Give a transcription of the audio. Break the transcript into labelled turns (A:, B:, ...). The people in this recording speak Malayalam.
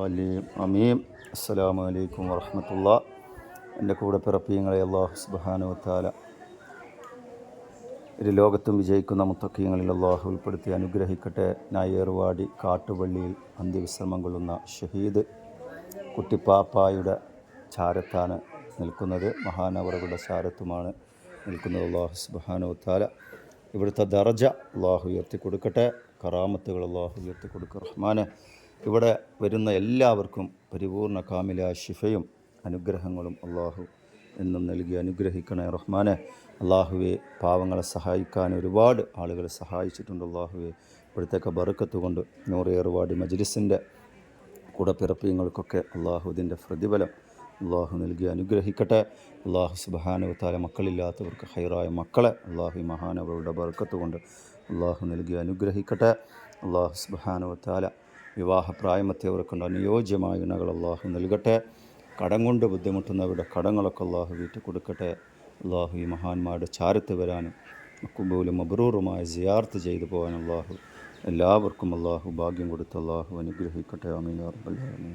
A: അലീം അമീം അസ്സലാമു അലൈക്കും വറഹമത്തുള്ള. എന്റെ കൂടെ പിറപ്പിയങ്ങളെ അള്ളാഹു സുബാനുവത്താല ഇരു ലോകത്തും വിജയിക്കുന്ന മുത്തക്കീങ്ങളിൽ അള്ളാഹു ഉൾപ്പെടുത്തി അനുഗ്രഹിക്കട്ടെ. നായേർവാടി കാട്ടുപള്ളിയിൽ അന്ത്യവിശ്രമം കൊള്ളുന്ന ഷഹീദ് കുട്ടിപ്പാപ്പായുടെ ചാരത്താണ് നിൽക്കുന്നത്. മഹാനവറുകളുടെ ചാരത്തുമാണ് നിൽക്കുന്നത് അള്ളാഹു സുബാനുവത്താല ഇവിടുത്തെ ദർജ അള്ളാഹു ഉയർത്തി കൊടുക്കട്ടെ കറാമത്തുകൾ അള്ളാഹു ഉയർത്തി കൊടുക്കുക റഹ്മാനെ. ഇവിടെ വരുന്ന എല്ലാവർക്കും പരിപൂർണ കാമില ശിഫയും അനുഗ്രഹങ്ങളും അള്ളാഹു എന്നും നൽകി അനുഗ്രഹിക്കണേ റഹ്മാനെ. അള്ളാഹുവെ പാവങ്ങളെ സഹായിക്കാൻ ഒരുപാട് ആളുകളെ സഹായിച്ചിട്ടുണ്ട് അള്ളാഹുവെ. ഇപ്പോഴത്തേക്ക് ബറുക്കത്ത് കൊണ്ട് നൂറേറുപാടി മജ്ലിസിന്റെ കൂടെ പിറപ്പിയങ്ങൾക്കൊക്കെ അള്ളാഹുദിന്റെ പ്രതിഫലം അള്ളാഹു നൽകി അനുഗ്രഹിക്കട്ടെ. അള്ളാഹു സുബഹാനുവത്താല മക്കളില്ലാത്തവർക്ക് ഹൈറായ മക്കളെ അള്ളാഹു മഹാനവരുടെ ബർക്കത്ത് കൊണ്ട് അള്ളാഹു നൽകി അനുഗ്രഹിക്കട്ടെ. അള്ളാഹു സുബഹാനുവത്താല വിവാഹപ്രായമെത്തിയവർക്കുണ്ട് അനുയോജ്യമായ ഇണകൾ അള്ളാഹു നൽകട്ടെ. കടം കൊണ്ട് ബുദ്ധിമുട്ടുന്നവരുടെ കടങ്ങളൊക്കെ അള്ളാഹു വീട്ടിൽ കൊടുക്കട്ടെ അള്ളാഹു ഈ മഹാന്മാരുടെ ചാരത്ത് വരാനും മക്കുമ്പോലും അബ്രൂറുമായ സിയാർത്ത് ചെയ്തു പോകാൻ അള്ളാഹു എല്ലാവർക്കും അള്ളാഹു ഭാഗ്യം കൊടുത്ത് അള്ളാഹു അനുഗ്രഹിക്കട്ടെ. അമീൻ അറബല്ലാമീൻ